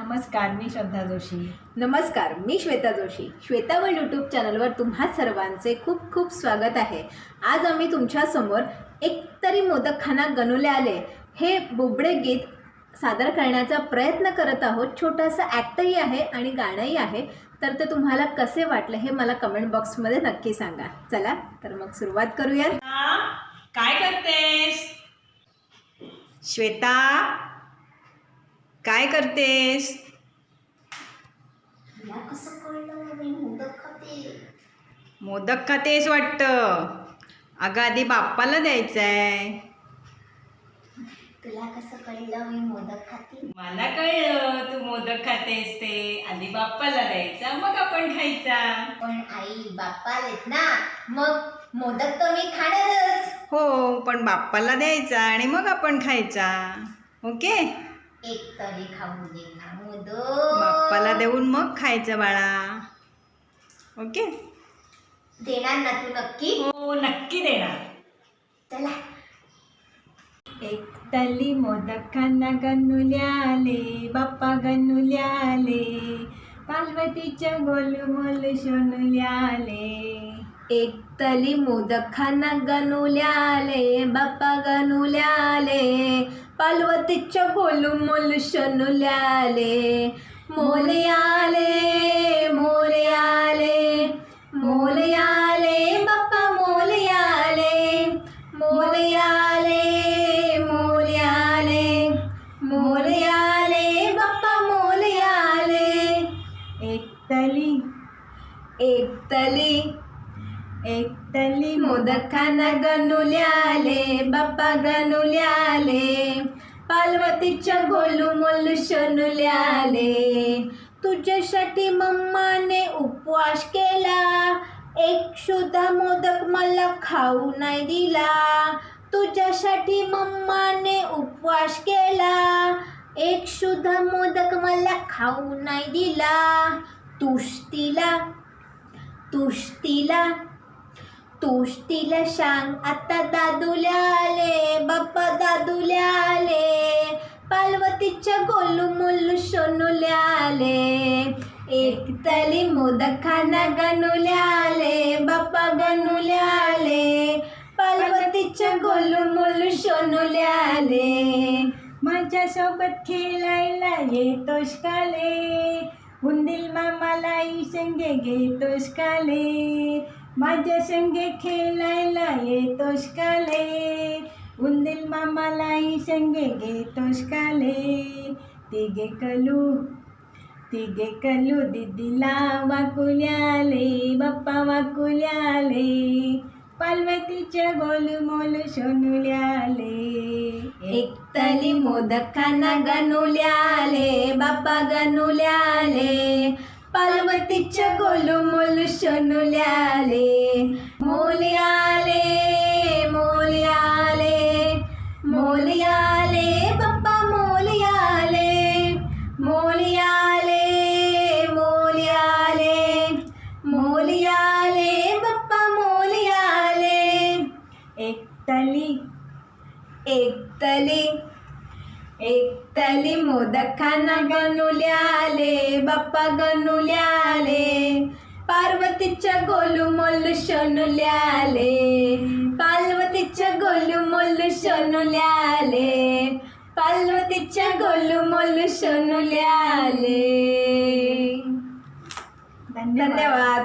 नमस्कार मी श्रद्धा जोशी. नमस्कार मी श्वेता जोशी. श्वेतावळ यूट्यूब चॅनलवर तुम्हा सर्वांचे खूप खूप स्वागत आहे. आज आम्ही तुमच्यासमोर एकतरी मोदकखाना गणुले आले. हे बुबडे गीत सादर करण्याचा प्रयत्न करत आहोत. छोटंसं ॲक्टही आहे आणि गाणंही आहे. तर ते तुम्हाला कसे वाटलं हे मला कमेंट बॉक्समध्ये नक्की सांगा. चला तर मग सुरुवात करूया काय करतेस? श्वेता काय करतेस? मोदक खातेस वाटतं? अगं आधी बाप्पाला द्यायचं आहे तुला कसं कळलं? मी मोदक खाते. मला कळलं तू मोदक खातेस ते. आधी बाप्पाला द्यायचा मग आपण खायचा. पण आई बाप्पा आलेत ना मग मोदक तर मी खाणारच. हो पण बाप्पाला द्यायचा आणि मग आपण खायचा. ओके? एक तरी खाऊ दे ना मोदक बाप्पाला देऊन मग खायचं बाळा. ओके? देणार ना तू नक्की? हो नक्की देणार. चला. एक तली मोदक खाना गणुल्याले बाप्पा गणुल्याले पार्वतीच्या गोलमोल सोनुल्याले एक तली मोदकखाना गणुल्याले बाप्पा गणुल्याले पार्वतीच्या गोलुमोल शनुल्याले. मोले आले मोले आले मोले आले बाप्पा मोले आले मोले आले मोले आले मोले आले बाप्पा मोले आले एकतली एकतली एकटली तली एक हो, तली गणुल्याले बाप्पा गणुल्याले पार्वतीच्या गोलू मोलू शनुल्याले तुझ्यासाठी मम्माने उपवास केला एक सुद्धा मोदक मला खाऊ नाही दिला. तुझ्यासाठी मम्माने उपवास केला एक सुद्धा मोदक मला खाऊ नाही दिला. तुष्टीला तुष्टीला तूच तिला सांग आता दादूल्या आले बाप्पा दादूल्या आले. पार्वतीच्या गोलू मोलू सोनूल्या आले. एक तली मोदखाना गणुल्या आले बाप्पा गणुल्या आले. पार्वतीच्या गोलू मोलू सोनूल्या आले. माझ्यासोबत खेळायला येतोस काले. हुंदिल मामाला संगे घेतोस काले. माझ्या संगे खेळायला येतोस काले उंदील मामालाही संगे घेतोस काले तिघे कलू तिघे कलू दिदीला वाकुल्याले बाप्पा वाकुल्याले पार्वतीच्या गोलू मोलू सोनुल्याले एक तली मोदकांना गणुल्याले बाप्पा गणुल्याले पार्वतीच्या गोलू मोलू शनुल्याले मोले आले मोले आले मोले आले बाप्पा मोले आले मोले आले मोले आले मोले आले बाप्पा मोले आले एक तली एकतली एक मोदकांना गणुल्याले बाप्पा गणुल्याले पार्वतीच्या गोलू मोलू शनुल्याले पार्वतीच्या गोलू मोलू शनुल्याले पार्वतीच्या गोलू मोलू शनुल्याले धन्यवाद.